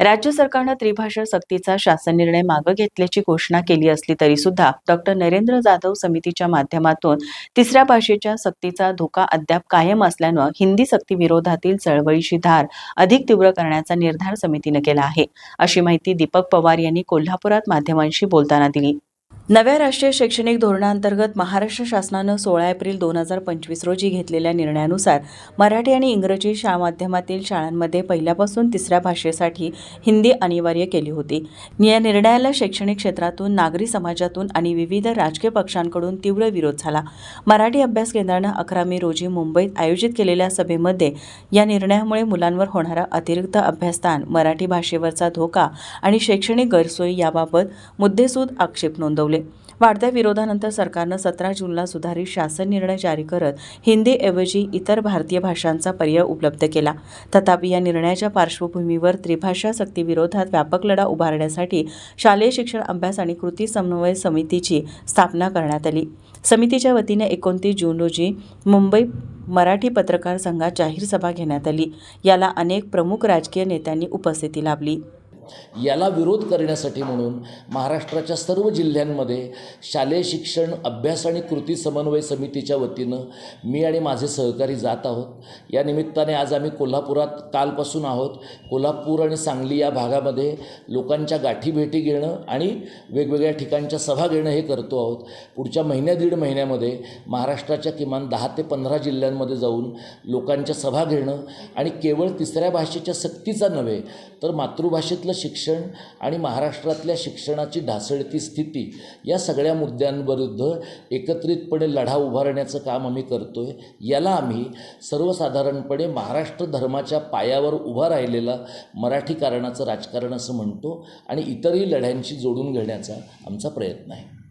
राज्य सरकारनं त्रिभाषा सक्तीचा शासन निर्णय मागे घेतल्याची घोषणा केली असली तरी सुद्धा डॉक्टर नरेंद्र जाधव समितीच्या माध्यमातून तिसऱ्या भाषेच्या सक्तीचा धोका अद्याप कायम असल्यानं हिंदी सक्ती विरोधातील चळवळीची धार अधिक तीव्र करण्याचा निर्धार समितीनं केला आहे. अशी माहिती दीपक पवार यांनी कोल्हापुरात माध्यमांशी बोलताना दिली. नव्या राष्ट्रीय शैक्षणिक धोरणाअंतर्गत महाराष्ट्र शासनानं सोळा एप्रिल दोन हजार पंचवीस रोजी घेतलेल्या निर्णयानुसार मराठी आणि इंग्रजी शा माध्यमातील शाळांमध्ये पहिल्यापासून तिसऱ्या भाषेसाठी हिंदी अनिवार्य केली होती. या निर्णयाला शैक्षणिक क्षेत्रातून नागरी समाजातून आणि विविध राजकीय पक्षांकडून तीव्र विरोध झाला. मराठी अभ्यास केंद्रानं अकरा मे रोजी मुंबईत आयोजित केलेल्या सभेमध्ये या निर्णयामुळे मुलांवर होणारा अतिरिक्त अभ्यासस्थान मराठी भाषेवरचा धोका आणि शैक्षणिक गैरसोयी याबाबत मुद्देसूद आक्षेप नोंदवले. वाढत्या विरोधानंतर सरकारनं सतरा जूनला सुधारित शासन निर्णय जारी करत हिंदीऐवजी इतर भारतीय भाषांचा पर्याय उपलब्ध केला. तथापि या निर्णयाच्या पार्श्वभूमीवर त्रिभाषा सक्तीविरोधात व्यापक लढा उभारण्यासाठी शालेय शिक्षण अभ्यास आणि कृती समन्वय समितीची स्थापना करण्यात आली. समितीच्या वतीने एकोणतीस जून रोजी मुंबई मराठी पत्रकार संघात जाहीर सभा घेण्यात आली. याला अनेक प्रमुख राजकीय नेत्यांनी उपस्थिती लाभली. याला विरोध करण्यासाठी म्हणून महाराष्ट्राच्या सर्व जिल्ह्यांमध्ये शालेय शिक्षण अभ्यास आणि कृती समन्वय समितीच्या वतीनं मी आणि माझे सहकारी जात आहोत. या निमित्ताने आज आम्ही कोल्हापुरात कालपासून आहोत. कोल्हापूर आणि सांगली या भागामध्ये लोकांच्या गाठी भेटी घेणं आणि वेगवेगळ्या ठिकाणच्या सभा घेणं हे करतो आहोत. पुढच्या महिन्या दीड महिन्यामध्ये महाराष्ट्राच्या किमान दहा ते पंधरा जिल्ह्यांमध्ये जाऊन लोकांच्या सभा घेणं आणि केवळ तिसऱ्या भाषेच्या सक्तीचा नव्हे तर मातृभाषेतलं शिक्षण आणि महाराष्ट्रातल्या शिक्षणाची ढासळती स्थिती या सगळ्या मुद्द्यांविरुद्ध एकत्रितपणे लढा उभारण्याचं काम आम्ही करतो आहे याला आम्ही सर्वसाधारणपणे महाराष्ट्र धर्माच्या पायावर उभा राहिलेला मराठी कारणाचं राजकारण असं म्हणतो आणि इतरही लढ्यांशी जोडून घेण्याचा आमचा प्रयत्न आहे.